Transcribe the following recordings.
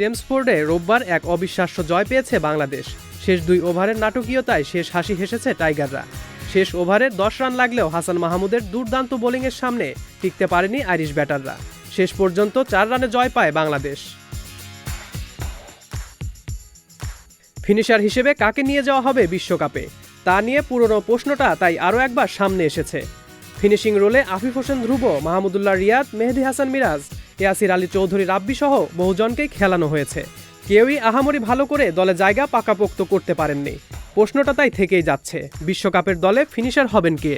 চেমসফোর্ডে রোববার এক অবিশ্বাস্য জয় পেয়েছে বাংলাদেশ। শেষ দুই ওভারের নাটকীয়তায় শেষ হাসি হেসেছে টাইগাররা। শেষ ওভারে দশ রান লাগলেও হাসান মাহমুদের দুর্দান্ত বোলিংয়ের সামনে টিকতে পারেনি আইরিশ ব্যাটাররা। শেষ পর্যন্ত চার রানে জয় পায় বাংলাদেশ। ফিনিশার হিসেবে কাকে নিয়ে যাওয়া হবে বিশ্বকাপে? তা নিয়ে পুরনো প্রশ্নটা তাই আরও একবার সামনে এসেছে। ফিনিশিং রোলে আফিফ হোসেন ধ্রুব, মাহমুদুল্লাহ রিয়াদ, মেহেদি হাসান মিরাজ ইয়াসির আলী চৌধুরী, রাব্বি সহ বহুজনকেই খেলানো হয়েছে। কেউই আহামরি ভালো করে দলে জায়গা পাকাপোক্ত করতে পারেননি। প্রশ্নটা তাই থেকেই যাচ্ছে, বিশ্বকাপের দলে ফিনিশার হবেন কে?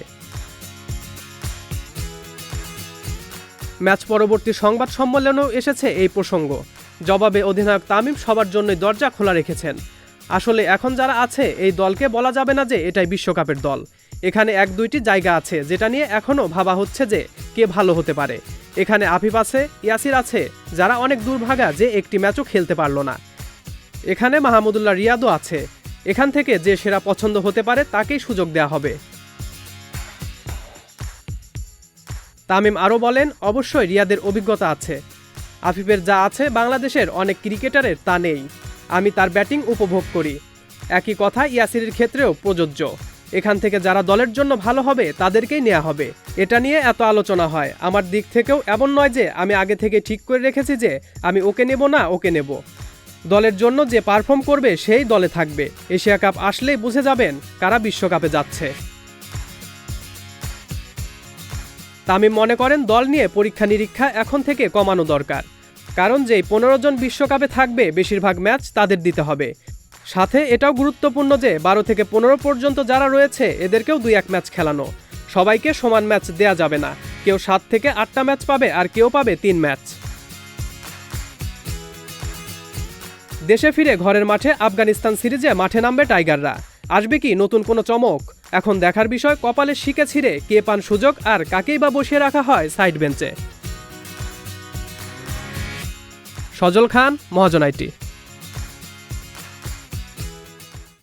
ম্যাচ পরবর্তী সংবাদ সম্মেলনেও এসেছে এই প্রসঙ্গ। জবাবে অধিনায়ক তামিম সবার জন্যই দরজা খোলা রেখেছেন। আসলে এখন যারা আছে, এই দলকে বলা যাবে না যে এটাই বিশ্বকাপের দল। এখানে এক দুইটি জায়গা আছে, যেটা নিয়ে এখনও ভাবা হচ্ছে যে কে ভালো হতে পারে। এখানে আফিফ আছে, ইয়াসির আছে, যারা অনেক দুর্ভাগা যে একটি ম্যাচও খেলতে পারল না। এখানে মাহমুদুল্লাহ রিয়াদও আছে, এখান থেকে যে সেরা পছন্দ হতে পারে তাকেই সুযোগ দেওয়া হবে। তামিম আরও বলেন, অবশ্যই রিয়াদের অভিজ্ঞতা আছে। আফিফের যা আছে বাংলাদেশের অনেক ক্রিকেটারের তা নেই। আমি তার ব্যাটিং উপভোগ করি। একই কথা ইয়াসিরের ক্ষেত্রেও প্রযোজ্য। এখান থেকে যারা দলের জন্য ভালো হবে, তাদেরকেই নেওয়া হবে। এটা নিয়ে এত আলোচনা হয়। আমার দিক থেকেও এমন নয় যে আমি আগে থেকে ঠিক করে রেখেছি যে আমি ওকে নেব না, ওকে নেব। দলের জন্য যে পারফর্ম করবে, সেই দলে থাকবে। এশিয়া কাপ আসলেই বুঝে যাবেন কারা বিশ্বকাপে যাচ্ছে। তামিম মনে করেন দল নিয়ে পরীক্ষা নিরীক্ষা এখন থেকে কমানো দরকার। কারণ যেই পনেরো জন বিশ্বকাপে থাকবে, বেশিরভাগ ম্যাচ তাদের দিতে হবে। সাথে এটাও গুরুত্বপূর্ণ যে বারো থেকে পনেরো পর্যন্ত যারা রয়েছে, এদেরকেও দুই এক ম্যাচ খেলানো। সবাইকে সমান ম্যাচ দেয়া যাবে না। কেউ সাত থেকে আটটা ম্যাচ পাবে আর কেউ পাবে তিন ম্যাচ। দেশে ফিরে ঘরের মাঠে আফগানিস্তান সিরিজে মাঠে নামবে টাইগাররা। আসবে কি নতুন কোনো চমক? এখন দেখার বিষয়, কপালে শিকে ছিঁড়ে কে পান সুযোগ আর কাকেই বা বসিয়ে রাখা হয় সাইড বেঞ্চে। সজল খান, মহাজন আইটি।